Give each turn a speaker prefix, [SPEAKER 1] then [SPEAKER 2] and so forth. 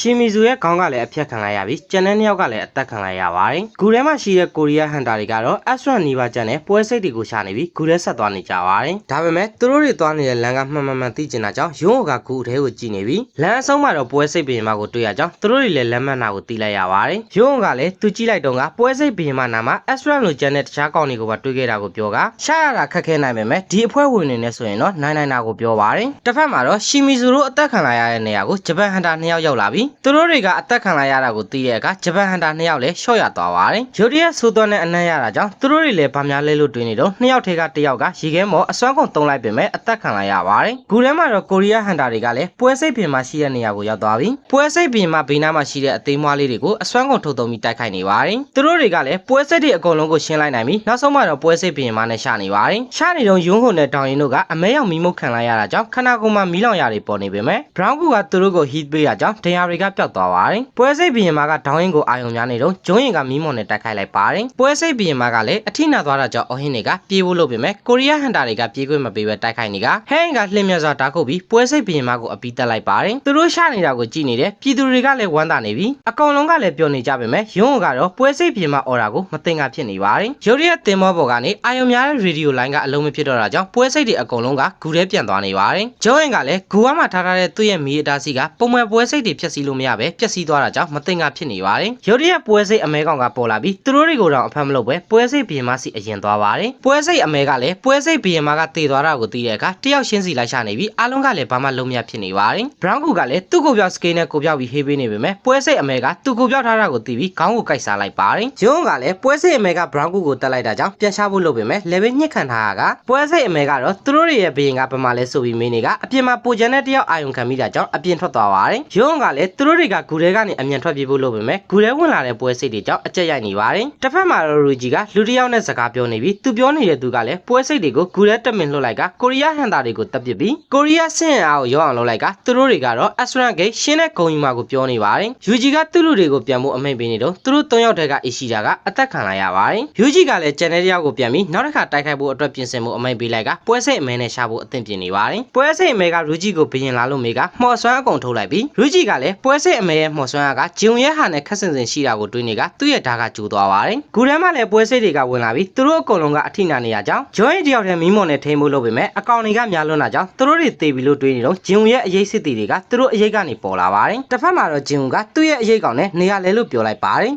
[SPEAKER 1] ရှီမီဇူရဲ့ခေါင်းကလည်းအဖြတ်ခံလိုက်ရပြီးကျန်တဲ့နှစ်ယောက်ကလည်းအသက်ခံလိုက်ရပါတယ်ဂူထဲမှာရှိတဲ့ကိုရီးယားဟန်တာတွေကတော့အက်စထရာနီဘာကျန်တဲ့ပွဲစိတ်တွေကိုရှာနေပြီးဂူထဲဆက်သွားနေကြပါတယ်ဒါပေမဲ့သူတို့တွေသွားနေတဲ့လမ်းကမှန်မှန်မှန်သိကျင်တာကြောင့်ရုံးကဂူထဲကိုကြည့်နေပြီးလမ်းအဆုံးမှာတော့ပွဲစိတ်ဘီရင်မကိုတွေ့ရကြောင်းသူတို့တွေလည်းလက်မှတ်နာကိုသိလိုက်ရပါတယ်ရုံးကလည်းသူကြည့်လိုက်တော့ကပွဲစိတ်ဘီရင်မနာမှာအက်စထရာလိုကျန်တဲ့တခြားကောင်တွေကိုပါတွေ့ခဲ့တာကိုပြောကရှာရတာခက်ခဲနိုင်ပေမဲ့ဒီအဖွဲဝင်နေနေဆိုရင်တော့နိုင်နိုင်တာကိုပြောပါတယ်တစ်ဖက်မှာတော့ရှီမီဇူတို့အသက်ခံလိုက်ရတဲ့နေရာကိုဂျပန်ဟန်တာနှစ်ယောက်ရောက်လာပြီးသူတို့တွေကအသက်ခံလိုက်ရတာကိုသိတဲ့အခါဂျပန်ဟန်တာနှစ်ယောက်လည်းရှော့ရသွားပါတယ်ရုတ်တရက်ဆိုးသွန်းတဲ့အနံ့ရတာကြောင့်သူတို့တွေလည်းဗာများလဲလို့တွင်နေတော့နှစ်ယောက်ထဲကတစ်ယောက်ကရေခဲမော်အစွမ်းကုန်တုံးလိုက်ပေမဲ့အသက်ခံလိုက်ရပါတယ်ဂူထဲမှာတော့ကိုရီးယားဟန်တာတွေကလည်းပွဲစိတ်ပင်မှာရှိတဲ့နေရာကိုရောက်သွားပြီးပွဲစိတ်ပင်မှာဘေးနားမှာရှိတဲ့အသေးမွားလေးတွေကိုအစွမ်းကုန်ထုတ်သုံးပြီးတိုက်ခိုက်နေပါတယ်သူတို့တွေကလည်းပွဲစိတ်တွေအကုန်လုံးကိုရှင်းလိုက်နိုင်ပြီးနောက်ဆုံးမှတော့ပွဲစိတ်ပင်မှာနဲ့ရှာနေပါတယ်ရှာနေတော့ယွန်းခုန်နဲ့တောင်ရင်တို့ကအမဲရောက်မီးမုတ်ခံလိုက်ရတာကြောင့်ခနာကုန်းမှာမီးလောင်ရတွေပေါ်နေပေမဲ့ဘရောင်းကူကသူတို့ကို hit ပေးတာကြောင့်ဒဏ်ရာတွေကပျောက်သွားပါတယ်ပွဲစိတ်ပင်မှာကတောင်ရင်ကိုအာယုံများနေတော့ဂျုံရင်ကမီးမုံနဲ့တိုက်ခိုက်လိုက်ပါတယ်ပွဲစိတ်ပင်မှာကလည်းအထိနာသွားတာကြောင့်အဟင်းတွေကပြေးဖို့လုပ်ပေမဲ့ကိုရီးယားဟန်တာတွေကပြေးခွင့်မပေးဘဲတိုက်ခိုက်နေကဟဲန်ကလှည့်မြတ်စွာတားခုတ်ပြီးပွဲစိတ်ပင်မှာကိုအပီးတက်လိုက်ပါတယ်သူတို့ရှာနေတာကိုကြည့်နေတဲ့ပြည်သူတွေကလည်းဝမ်းသာနေပြီးအကောင်လုံးကလည်းပျော်နေကြပေမဲ့ယုံကတော့ပွဲစိတ်ပင်မှာအော်တာကိုမတင်ကဖြစ်နေပါတယ်ရုတ်တရက်တင်မောပေါ်ကနေအာယုံများတဲ့ရေဒီယိုလိုင်းကအလုံးမဖြစ်တော့တာကြောင့်ပွဲစိတ်တွေအကုန်လုံးကဂူထဲပြန်သွားနေပါတယ်ဂျုံရင်ကလည်းဂူဝမ်းမှာထားထားတဲ့သူ့ရဲ့မီးအတားစီကပုံမှန်ပွဲစိတ်တွေဖြတ်စီလို့မရပဲဖြတ်စီသွားတာကြောင့်မတင်ကဖြစ်နေပါတယ်ရုတ်တရက်ပွဲစိတ်အမဲကောင်ကပေါ်လာပြီးသူတို့တွေကိုတော့အဖမ်းမလုပ်ပဲပွဲစိတ်ဘီရင်မစီအရင်သွားပါတယ်ပွဲစိတ်အမဲကလည်းပွဲစိတ်ဘီရင်မကတည်သွားတာကိုသိတဲ့အခါတယောက်ရှင်းစီလိုက်ရှာနေပြီးအားလုံးကလည်းဘာမှလုံးမရဖြစ်နေပါတယ်ဘရောင်းကူကလည်းသူ့ကိုပြောက်စကေးနဲ့ကိုပြောက်ပြီးဟေးပေးနေပေမဲ့ပွဲစိတ်အမဲကသူ့ကိုပြောက်ထားတာကိုသိပြီးခေါင်းကိုကိုက်စားလိုက်ပါတယ်ဂျုံကလည်းပွဲစိတ်အမဲကဘရောင်းကူကိုတက်လိုက်တာကြောင့်ပြန်ရှာဖို့လုပ်ပေမဲ့ level ညှစ်ခံထားတာကပွဲစိတ်အမဲကတော့သူတို့တွေရဲ့ဘီရင်ကပမာလဲဆိုပြီးမင်းတွေကအပြင်မှာပိုချန်တဲ့တယောက်အာယုံခံမိတာကြောင့်အပြင်ထွက်သွားပါတယ်ဂျုံကလည်းသူတို့တွေကဂူထဲကနေအမြန်ထွက်ပြေးဖို့လုပ်ပေမဲ့ဂူထဲဝင်လာတဲ့ပွဲစိတ်တွေကြောင့်အကြက်ရိုက်နေပါတယ်တစ်ဖက်မှာတော့ရူဂျီကလူတစ်ယောက်နဲ့စကားပြောနေပြီးသူပြောနေတဲ့သူကလည်းပွဲစိတ်တွေကိုဂူထဲတက်မင်လှုပ်လိုက်ကကိုရီးယားဟန်တာတွေကိုတပ်ပစ်ပြီးကိုရီးယားဆင့်အားကိုရောအောင်လုပ်လိုက်ကသူတို့တွေကတော့အက်စရန်ဂိတ်ရှင်းတဲ့ဂုံယူမာကိုပြောနေပါတယ်ယူဂျီကသူ့လူတွေကိုပြန်ဖို့အမိန့်ပေးနေတော့သူတို့၃ယောက်တည်းကအီရှိတာကအသက်ခံလိုက်ရပါတယ်ယူဂျီကလည်းကျန်တဲ့တစ်ယောက်ကိုပြန်ပြီးနောက်တစ်ခါတိုက်ခိုက်ဖို့အတွက်ပြင်ဆင်မှုအမိန့်ပေးလိုက်ကပွဲစိတ်အမဲနဲ့ရှာဖို့အသင့်ပြင်နေပါတယ်ပွဲစိတ်အမဲကရူဂျီကိုဘရင်လာလို့မေကမှော်ဆွမ်းအကုန်ထုတ်လိုက်ပြီးရူဂျီကလည်းပွဲစိတ်အမဲရဲ့မှော်ဆွမ်းကဂျုံရဲဟာနဲ့ခက်ဆင်ဆင်ရှိတာကိုတွေးနေကသူ့ရဲ့ဓာတ်ကကျိုးသွားပါတယ်ဂူထဲမှာလည်းပွဲစိတ်တွေကဝင်လာပြီးသူတို့အကုန်လုံးကအထိနာနေရကြောင်းဂျွန်ရဲ့တယောက်တည်းမီးမွန်နဲ့ထိန်းဖို့လုပ်ပေမဲ့အကောင်တွေကများလွန်းတာကြောင့်သူတို့တွေတေပြီးလို့တွေးနေတော့ဂျင်ဝရဲ့အရေးစစ်တီတွေကသူတို့အရေးကနေပေါ်လာပါတယ်တစ်ဖက်မှာတော့ဂျင်ဝကသူ့ရဲ့အရေးကောင်နဲ့နေရာလဲလို့ပြောလိုက်ပါတယ်